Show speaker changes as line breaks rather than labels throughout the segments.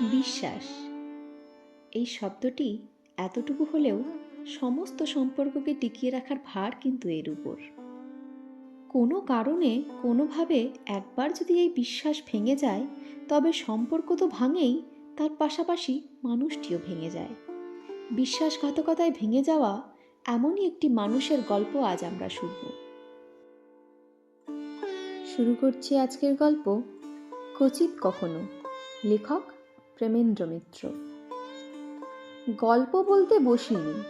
বিশ্বাস। এই শব্দটি এতটুকু হলেও সমস্ত সম্পর্ককে টিকিয়ে রাখার ভার কিন্তু এর উপর। কোনো কারণে, কোনোভাবে একবার যদি এই বিশ্বাস ভেঙে যায়, তবে সম্পর্ক তো ভাঙেই, তার পাশাপাশি মানুষটিও ভেঙে যায়। বিশ্বাসঘাতকতায় ভেঙে যাওয়া এমনই একটি মানুষের গল্প আজ আমরা শুনব। শুরু করছি আজকের গল্প, কচিত কখনো? লেখক প্রেমেন্দ্র মিত্র। গল্প বলতে বসিনি।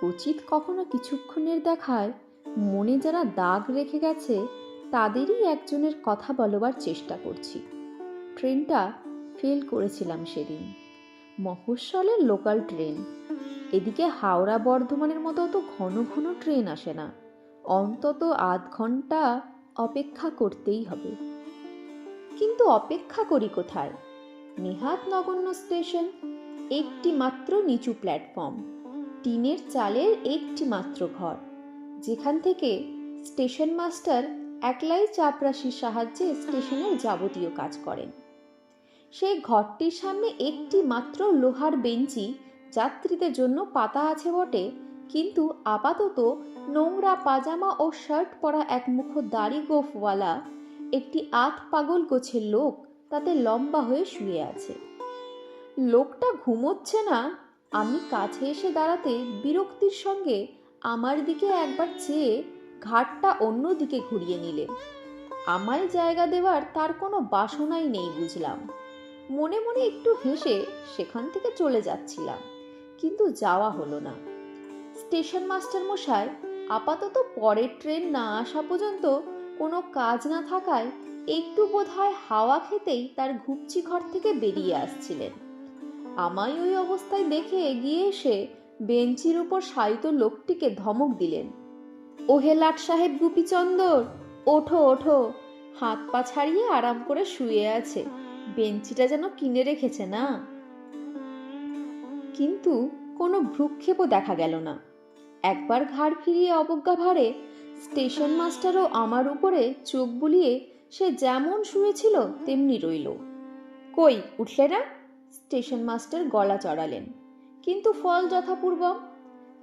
কচিত কখনো কিছুক্ষণের দেখায় মনে যারা দাগ রেখে গেছে, তাদেরই একজনের কথা বলবার চেষ্টা করছি। ট্রেনটা ফেল করেছিলাম সেদিন। মফস্বলের লোকাল ট্রেন। এদিকে হাওড়া বর্ধমানের মতো তো ঘন ঘন ট্রেন আসে না। অন্তত আধ ঘণ্টা অপেক্ষা করতেই হবে। কিন্তু অপেক্ষা করি কোথায়? নেহাত নগণ্য স্টেশন, একটি মাত্র নিচু প্ল্যাটফর্ম, টিনের চালের একটি মাত্র ঘর, যেখান থেকে স্টেশন মাস্টার একলাই চাপরাশির সাহায্যে স্টেশনের যাবতীয় কাজ করেন। সেই ঘরটির সামনে একটি মাত্র লোহার বেঞ্চি যাত্রীদের জন্য পাতা আছে বটে, কিন্তু আপাতত নোংরা পাজামা ও শার্ট পরা এক মুখ দাড়ি গোফওয়ালা, একটি আধ পাগল গোছের লোক তাতে লম্বা হয়ে শুয়ে আছে। লোকটা ঘুমোচ্ছে না। আমি কাছে এসে দাঁড়াতে বিরক্তির সঙ্গে আমার দিকে একবার চেয়ে ঘাটটা অন্য দিকে ঘুরিয়ে নিলেন আমায় জায়গা দেওয়ার তার কোনো বাসনাই নেই বুঝলাম। মনে মনে একটু হেসে সেখান থেকে চলে যাচ্ছিলাম, কিন্তু যাওয়া হলো না। স্টেশন মাস্টার মশাই আপাতত পরের ট্রেন না আসা পর্যন্ত কোনো কাজ না থাকায় একটু বোধহয় হাওয়া খেতেই তার ঘুপচি ঘর থেকে বেরিয়ে আসছিলেন। আমায় ওই অবস্থায় দেখে এগিয়ে এসে বেঞ্চির উপর শায়িত লোকটিকে ধমক দিলেন। ওহে লাট সাহেব গুপিচন্দর, ওঠো ওঠো। হাত পা ছাড়িয়ে আরাম করে শুয়ে আছে। বেঞ্চিটা যেন কিনে রেখেছে না। কিন্তু কোনো ভ্রুক্ষেপও দেখা গেল না। একবার ঘাড় ফিরিয়ে অবজ্ঞা ভারে স্টেশন মাস্টারও আমার উপরে চোখ বুলিয়ে সে যেমন শুয়েছিল, তেমনি রইল। কই, উঠলে না? স্টেশন মাস্টার গলা চড়ালেন। কিন্তু ফল যথাপূর্বক,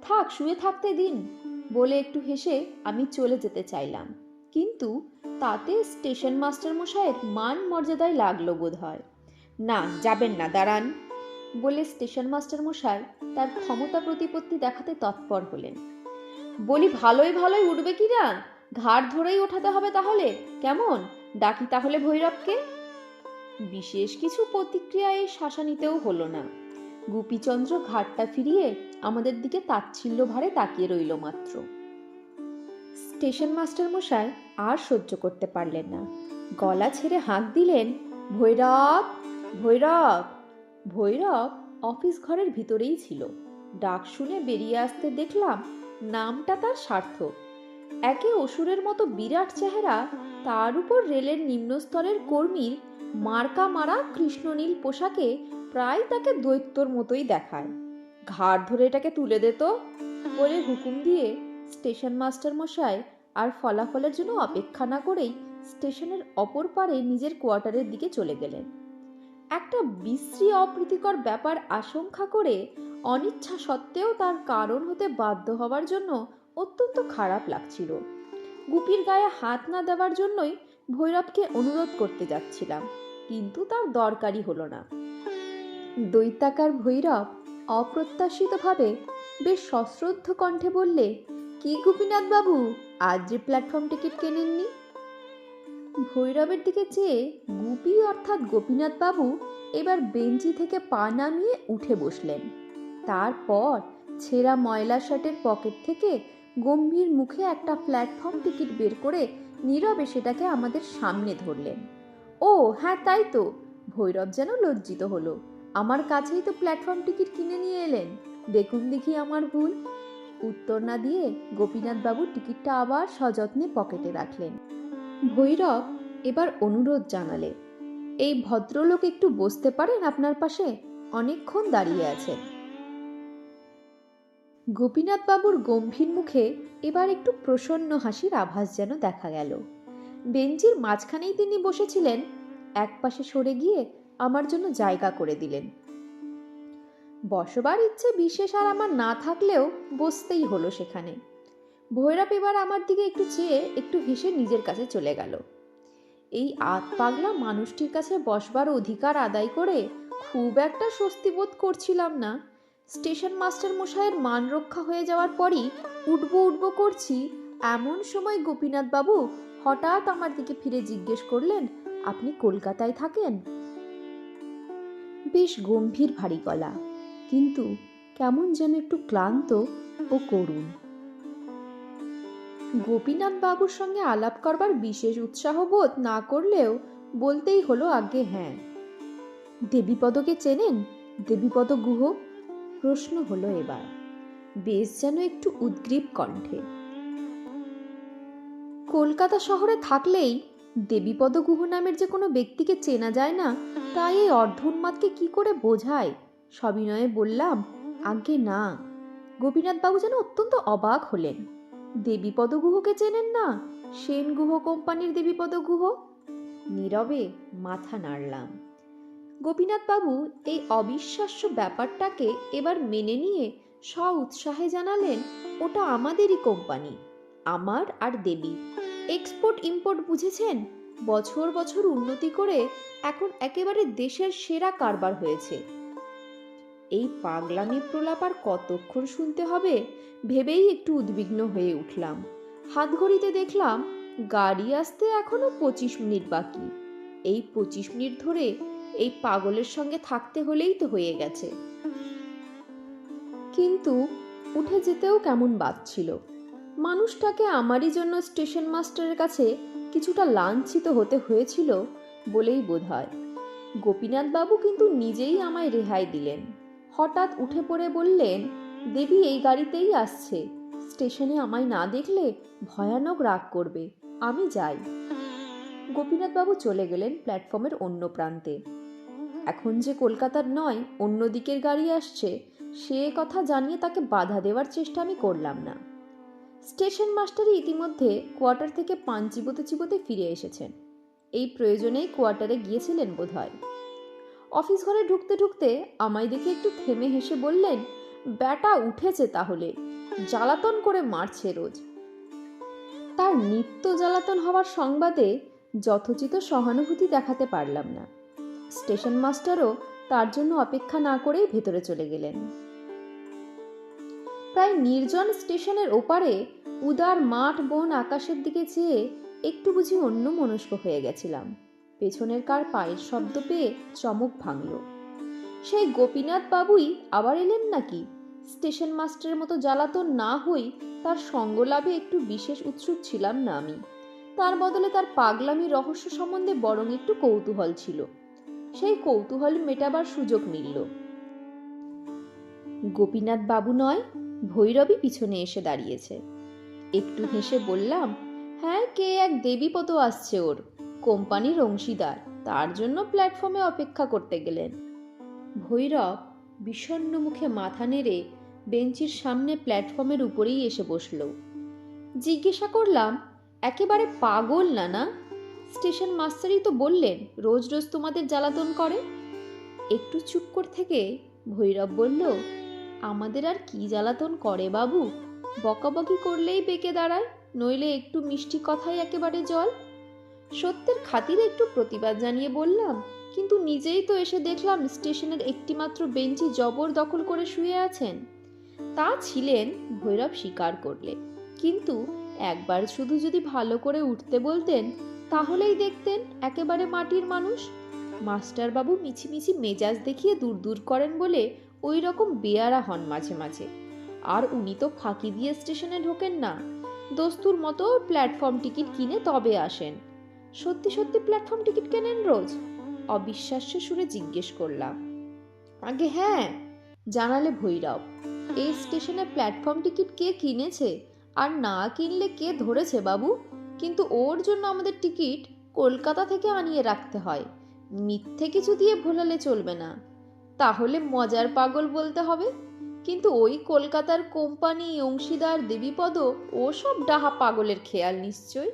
থাক, শুয়ে থাকতে দিন। বলে একটু হেসে আমি চলে যেতে চাইলাম। কিন্তু তাতে স্টেশন মাস্টার মশায়ের মান মর্যাদায় লাগল বোধ হয় না, যাবেন না, দাঁড়ান। বলে স্টেশন মাস্টার মশাই তার ক্ষমতা প্রতিপত্তি দেখাতে তৎপর হলেন। বলি ভালোই ভালোই উঠবে কি না ঘাড় ধরেই ওঠাতে হবে তাহলে, কেমন? ডাকি তাহলে ভৈরবকে? বিশেষ কিছু প্রতিক্রিয়া এই শাসানিতেও হলো না। গুপিচন্দ্র ঘাটটা ফিরিয়ে আমাদের দিকে তাচ্ছিল্য ভারে তাকিয়ে রইল মাত্র। স্টেশন মাস্টার মশাই আর সহ্য করতে পারলেন না। গলা ছেড়ে হাঁক দিলেন, ভৈরব ভৈরব। ভৈরব অফিস ঘরের ভিতরেই ছিল। ডাক শুনে বেরিয়ে আসতে দেখলাম নামটা তার সার্থক। একে অসুরের মতো বিরাট চেহারা, তার উপর রেলের নিম্নস্তরের কর্মীর মার্কা মারা কৃষ্ণনীল পোশাকে প্রায় তাকে দৈত্যর মতোই দেখায়। ঘাড় ধরে এটাকে তুলে দে তো, বলে হুকুম দিয়ে স্টেশন মাস্টার মশাই আর ফলাফলের জন্য অপেক্ষা না করেই স্টেশনের অপর পারে নিজের কোয়ার্টারের দিকে চলে গেলেন। একটা বিশ্রী অপ্রীতিকর ব্যাপার আশঙ্কা করে অনিচ্ছা সত্ত্বেও তার কারণ হতে বাধ্য হওয়ার জন্য অত্যন্ত খারাপ লাগছিল। গুপির গায়ে হাত না দেওয়ার জন্যই ভৈরবকে অনুরোধ করতে যাচ্ছিলাম, কিন্তু তার দরকারই হলো না। দৈত্যাকার ভৈরব অপ্রত্যাশিতভাবে বেশ সশ্রদ্ধ কণ্ঠে বললে, কি গোপীনাথ বাবু আজ যে প্ল্যাটফর্ম টিকিট কেনেননি? ভৈরবের দিকে চেয়ে গুপি অর্থাৎ গোপীনাথ বাবু এবার বেঞ্চি থেকে পা নামিয়ে উঠে বসলেন। তারপর ছেঁড়া ময়লা শার্টের পকেট থেকে গম্ভীর মুখে একটা প্ল্যাটফর্ম টিকিট বের করে নীরবে সেটাকে আমাদের সামনে ধরলেন। ও হ্যাঁ তাই তো। ভৈরব যেন লজ্জিত হলো। আমার কাছেই তো প্ল্যাটফর্ম টিকিট কিনে নিয়ে এলেন। দেখুন দেখি আমার ভুল। উত্তর না দিয়ে গোপীনাথ বাবু টিকিটটা আবার সযত্নে পকেটে রাখলেন। ভৈরব এবার অনুরোধ জানালে। এই ভদ্রলোক একটু বসতে পারেন আপনার পাশে? অনেকক্ষণ দাঁড়িয়ে আছেন। গোপীনাথ বাবুর গম্ভীর মুখে এবার একটু প্রসন্ন হাসির আভাস যেন দেখা গেল। বেঞ্চির মাঝখানেই তিনি বসেছিলেন, এক পাশে সরে গিয়ে আমার জন্য জায়গা করে দিলেন। বসবার ইচ্ছে বিশেষ আর আমার না থাকলেও বসতেই হলো সেখানে। ভৈরব এবার আমার দিকে একটু চেয়ে একটু হেসে নিজের কাছে চলে গেল। এই আত পাগলা মানুষটির কাছে বসবার অধিকার আদায় করে খুব একটা স্বস্তি বোধ করছিলাম না। স্টেশন মাস্টার মশাইয়ের মান রক্ষা হয়ে যাওয়ার পরই উঠবো উঠবো করছি, এমন সময় গোপীনাথ বাবু হঠাৎ আমার দিকে ফিরে জিজ্ঞেস করলেন, আপনি কলকাতায় থাকেন? বেশ গম্ভীর ভারী গলা, কিন্তু কেমন যেন একটু ক্লান্ত ও করুণ। গোপীনাথ বাবুর সঙ্গে আলাপ করবার বিশেষ উৎসাহ বোধ না করলেও বলতেই হলো আগে হ্যাঁ। দেবীপদকে চেনেন? দেবীপদ গুহ? প্রশ্ন হলো এবার। বেশ যেন একটু উদ্গ্রীব কণ্ঠে। কলকাতা শহরে থাকলেই দেবীপদ গুহ নামের যে কোনো ব্যক্তিকে চেনা যায় না, তাই এই অর্ধুন্মাদকে কি করে বোঝায়? সবিনয়ে বললাম, আগে না। গোপীনাথ বাবু যেন অত্যন্ত অবাক হলেন। দেবীপদ গুহকে চেনেন না? সেন গুহ কোম্পানির দেবীপদ গুহ নীরবে মাথা নাড়লাম। গোপীনাথ বাবু এই অবিশ্বাস্য ব্যাপারটাকে এবার মেনে নিয়ে স্ব উৎসাহে জানালেন, ওটা আমাদেরই কোম্পানি, আমার আর দেবী। এক্সপোর্ট ইম্পোর্ট বুঝেছেন? বছর বছর উন্নতি করে এখন একেবারে দেশের সেরা কারবার হয়েছে। এই পাগলামি প্রলাপ আর কতক্ষণ শুনতে হবে? ভেবেই একটু উদ্বিগ্ন হয়ে উঠলাম। হাত ঘড়িতে দেখলাম, গাড়ি আসতে এখনও পঁচিশ মিনিট বাকি। এই পঁচিশ মিনিট ধরে এই পাগলের সঙ্গে থাকতে হলেই তো হয়ে গেছে। কিন্তু উঠে যেতেও কেমন বাজছিল মানুষটাকে আমারই জন্য স্টেশন মাস্টারের কাছে কিছুটা লাঞ্ছিত হতে হয়েছিল বলেই বোধ হয় গোপীনাথ বাবু কিন্তু নিজেই আমায় রেহাই দিলেন। হঠাৎ উঠে পড়ে বললেন, দেবী, এই গাড়িতেই আসছে। স্টেশনে আমায় না দেখলে ভয়ানক রাগ করবে। আমি যাই। গোপীনাথ বাবু চলে গেলেন প্ল্যাটফর্মের অন্য প্রান্তে। এখন যে কলকাতার নয়, অন্য দিকের গাড়ি আসছে, সে কথা জানিয়ে তাকে বাধা দেওয়ার চেষ্টা আমি করলাম না। স্টেশন মাস্টারই ইতিমধ্যে কোয়ার্টার থেকে পান চিবোতে চিবোতে ফিরে এসেছেন। এই প্রয়োজনেই কোয়ার্টারে গিয়েছিলেন বোধহয়। অফিস ঘরে ঢুকতে ঢুকতে আমায় দেখে একটু থেমে হেসে বললেন, ব্যাটা উঠেছে তাহলে। জ্বালাতন করে মারছে রোজ। তার নিত্য জ্বালাতন হওয়ার সংবাদে যথোচিত সহানুভূতি দেখাতে পারলাম না। স্টেশন মাস্টারও তার জন্য অপেক্ষা না করেই ভেতরে চলে গেলেন। প্রায় নির্জন স্টেশনের ওপারে উদার মাঠ বন আকাশের দিকে চেয়ে একটু বুঝি অন্য মনস্ক হয়ে গেছিলাম। পেছনের কার পায়ের শব্দ পেয়ে চমক ভাঙল। সেই গোপীনাথ বাবুই আবার এলেন নাকি? স্টেশন মাস্টারের মতো জ্বালাতন না হই তার সঙ্গ লাভে একটু বিশেষ উৎসুক ছিলাম না আমি। তার বদলে তার পাগলামি রহস্য সম্বন্ধে বরং একটু কৌতূহল ছিল। সেই কৌতূহল মেটাবার সুযোগ মিলল। গোপীনাথ বাবু নয় ভৈরবী পিছনে এসে দাঁড়িয়েছে। একটু হেসে বললাম হ্যাঁ কে এক দেবীপত আসছে ওর। কোম্পানির অংশীদার। তার জন্য প্ল্যাটফর্মে অপেক্ষা করতে গেলেন। ভৈরব বিষণ্ণ মুখে মাথা নেড়ে বেঞ্চির সামনে প্ল্যাটফর্মের উপরেই এসে বসল। জিজ্ঞাসা করলাম, একেবারে পাগল না না? স্টেশন মাস্টারই তো বললেন, রোজ রোজ তোমাদের জ্বালাতন করে? একটু চুপ করে থেকে ভৈরব বলল, আমাদের আর কি জ্বালাতন করে বাবু? বকাবকি করলেই বেঁকে দাঁড়ায়, নইলে একটু মিষ্টি কথাই একেবারে জল? সত্যের খাতিরে একটু প্রতিবাদ জানিয়ে বললাম, কিন্তু নিজেই তো এসে দেখলাম স্টেশনের একটিমাত্র বেঞ্চি জবর দখল করে শুয়ে আছেন। তা ছিলেন ভৈরব স্বীকার করলে। কিন্তু একবার শুধু যদি ভালো করে উঠতে বলতেন, তাহলেই দেখতেন একেবারে মাটির মানুষ। মাস্টারবাবু মিছিমিছি মেজাজ দেখিয়ে দূর দূর করেন বলে ওই রকম বেয়ারা হন মাঝে মাঝে। আর উনি তো ফাঁকি দিয়ে স্টেশনে ঢোকেন না। দস্তুর মতো প্ল্যাটফর্ম টিকিট কিনে তবে আসেন। সত্যি সত্যি প্ল্যাটফর্ম টিকিট কেনেন রোজ? অবিশ্বাস্য সুরে জিজ্ঞেস করলাম। আগে হ্যাঁ জানালে ভৈরব। এই স্টেশনে প্ল্যাটফর্ম টিকিট কে কিনেছে? আর না কিনলে কে ধরেছে বাবু? কিন্তু ওর জন্য আমাদের টিকিট কলকাতা থেকে আনিয়ে রাখতে হয়। মিথ্যে কিছু দিয়ে ভোলালে চলবে না। তাহলে মজার পাগল বলতে হবে। কিন্তু ওই কলকাতার কোম্পানি অংশীদার দেবীপদ ও সব ডাহা পাগলের খেয়াল নিশ্চয়?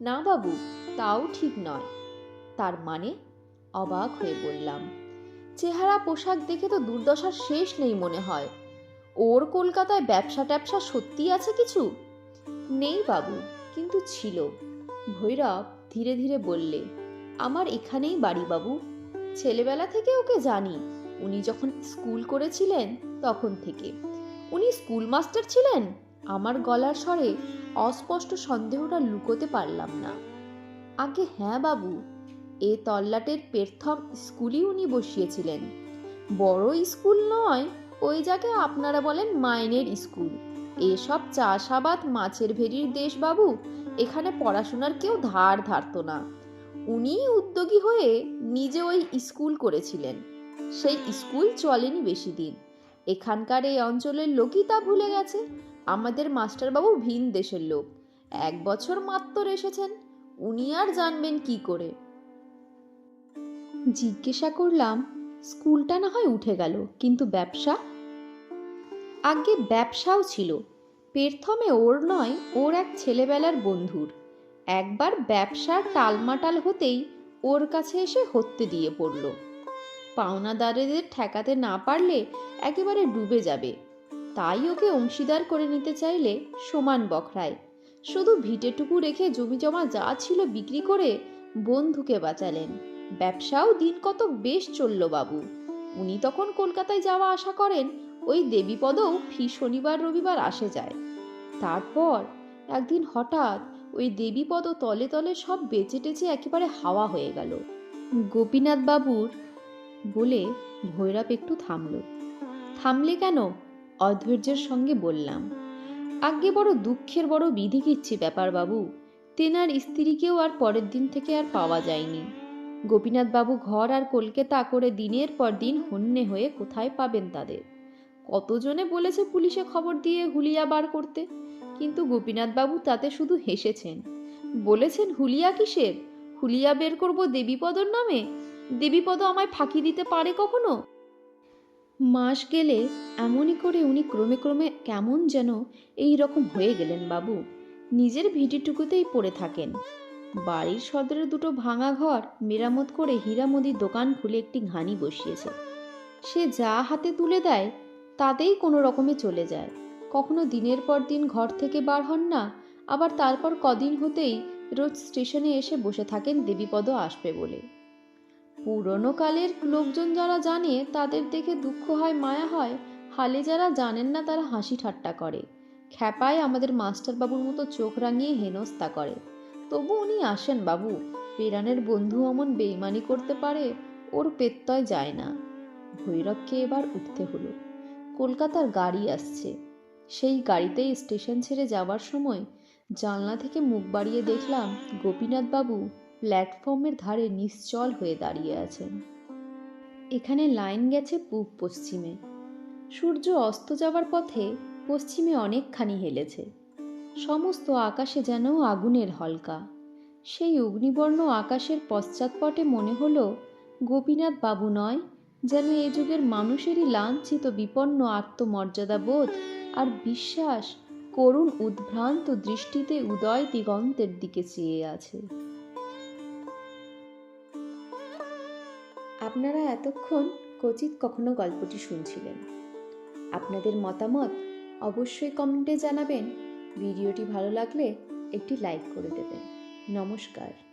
না বাবু, তাও ঠিক নয়। তার মানে অবাক হয়ে বললাম, চেহারা পোশাক দেখে তো দুর্দশার শেষ নেই মনে হয়। ওর কলকাতায় ব্যবসা ট্যাবসা সত্যি আছে কিছু? নেই বাবু, কিন্তু ছিল। ভৈরব ধীরে ধীরে বললে, আমার এখানেই বাড়ি বাবু। ছেলেবেলা থেকে ওকে জানি। উনি যখন স্কুল করেছিলেন তখন থেকে। উনি স্কুল মাস্টার ছিলেন? আমার গলার স্বরে অস্পষ্ট সন্দেহটা লুকোতে পারলাম না। আগে হ্যাঁ বাবু, এ তল্লাটের পেরথম স্কুলই উনি বসিয়েছিলেন। বড় স্কুল নয়, ওই যাকে আপনারা বলেন মাইনের স্কুল। এসব চাষাবাদ মাছের ভেরির দেশ বাবু, এখানে পড়াশোনার কেউ ধার ধারতো না। উনিই উদ্যোগী হয়ে নিজে ওই স্কুল করেছিলেন। সেই স্কুল চলেনি বেশি দিন। এখানকার এই অঞ্চলের লোকই তা ভুলে গেছে। আমাদের মাস্টারবাবু ভিন দেশের লোক। এক বছর মাত্র এসেছেন, উনি আর জানবেন কি করে। জিজ্ঞাসা করলাম, স্কুলটা না হয় উঠে গেল, কিন্তু ব্যবসা? আগে ব্যবসাও ছিল, পেরথমে ওর নয়, ওর এক ছেলেবেলার বন্ধুর। একবার ব্যবসার টালমাটাল হতেই ওর কাছে এসে হত্যে দিয়ে পড়ল। পাওনাদারেদের ঠেকাতে না পারলে একেবারে ডুবে যাবে। তাই ওকে অংশীদার করে নিতে চাইলে সমান বখরায়। শুধু ভিটেটুকু রেখে জমি জমা যা ছিল বিক্রি করে বন্ধুকে বাঁচালেন। ব্যবসাও দিন কত বেশ চলল বাবু। উনি তখন কলকাতায় যাওয়া আশা করেন, ওই দেবীপদও ফি শনিবার রবিবার আসে যায়। তারপর একদিন হঠাৎ ওই দেবীপদ তলে তলে সব বেচে টেচে একেবারে হাওয়া হয়ে গেল। গোপীনাথ বাবুর বলে ভৈরব একটু থামল। থামলে কেন? অধৈর্যের সঙ্গে বললাম আগে বড় দুঃখের বড় বিধি কিচ্ছি ব্যাপার বাবু। তেনার স্ত্রীকেও আর পরের দিন থেকে আর পাওয়া যায়নি। গোপীনাথ বাবু ঘর আর কলকাতা করে দিনের পর দিন হন্যে হয়ে কোথায় পাবেন তাদের? কতজনে বলেছে পুলিশে খবর দিয়ে হুলিয়া বার করতে? কিন্তু গোপীনাথ বাবু তাতে শুধু হেসেছেন। বলেছেন, হুলিয়া কিসের? হুলিয়া বের করব দেবীপদর নামে? দেবীপদ আমায় ফাঁকি দিতে পারে কখনো? মাস গেলে এমনই করে উনি ক্রমে ক্রমে কেমন যেন এই রকম হয়ে গেলেন বাবু। নিজের ভিটিটুকুতেই পড়ে থাকেন। বাড়ির সদরে দুটো ভাঙা ঘর মেরামত করে হীরামদির দোকান খুলে একটি ঘানি বসিয়েছে। সে যা হাতে তুলে দেয়, তাতেই কোনো রকমে চলে যায়। কখনো দিনের পর দিন ঘর থেকে বার হন না, আবার তারপর কদিন হতেই রোজ স্টেশনে এসে বসে থাকেন দেবীপদ আসবে বলে। পুরনো কালের লোকজন যারা জানে তাদের দেখে দুঃখ হয়, মায়া হয়, হালে যারা জানেন না তারা হাসি ঠাট্টা করে। খ্যাপায় আমাদের মাস্টারবাবুর মতো চোখ রাঙিয়ে হেনস্তা করে। তবু উনি আসেন বাবু। পেরানের বন্ধু অমন বেইমানি করতে পারে, ওর পেত্তয় যায় না। ভৈরবকে এবার উঠতে হলো। কলকাতার গাড়ি আসছে। সেই গাড়িতেই স্টেশন ছেড়ে যাওয়ার সময় জানলা থেকে মুখ বাড়িয়ে দেখলাম গোপীনাথ বাবু প্ল্যাটফর্মের ধারে নিশ্চল হয়ে দাঁড়িয়ে আছেন। এখানে লাইন গেছে পূব পশ্চিমে। সূর্য অস্ত যাওয়ার পথে পশ্চিমে অনেকখানি হেলেছে। সমস্ত আকাশে যেন আগুনের হলকা। সেই অগ্নিবর্ণ আকাশের পশ্চাৎপটে মনে হলো, গোপীনাথ বাবু নয়, যেন এ যুগের মানুষেরই লাঞ্ছিত, বিপন্ন আত্মমর্যাদা বোধ আর বিশ্বাস করুণ উদ্ভ্রান্ত দৃষ্টিতে উদয় দিগন্তের দিকে চেয়ে আছে। আপনারা এতক্ষণ কচিত কখনো গল্পটি শুনছিলেন? আপনাদের মতামত অবশ্যই কমেন্টে জানাবেন। ভিডিওটি ভালো লাগলে একটি লাইক করে দেবেন। নমস্কার।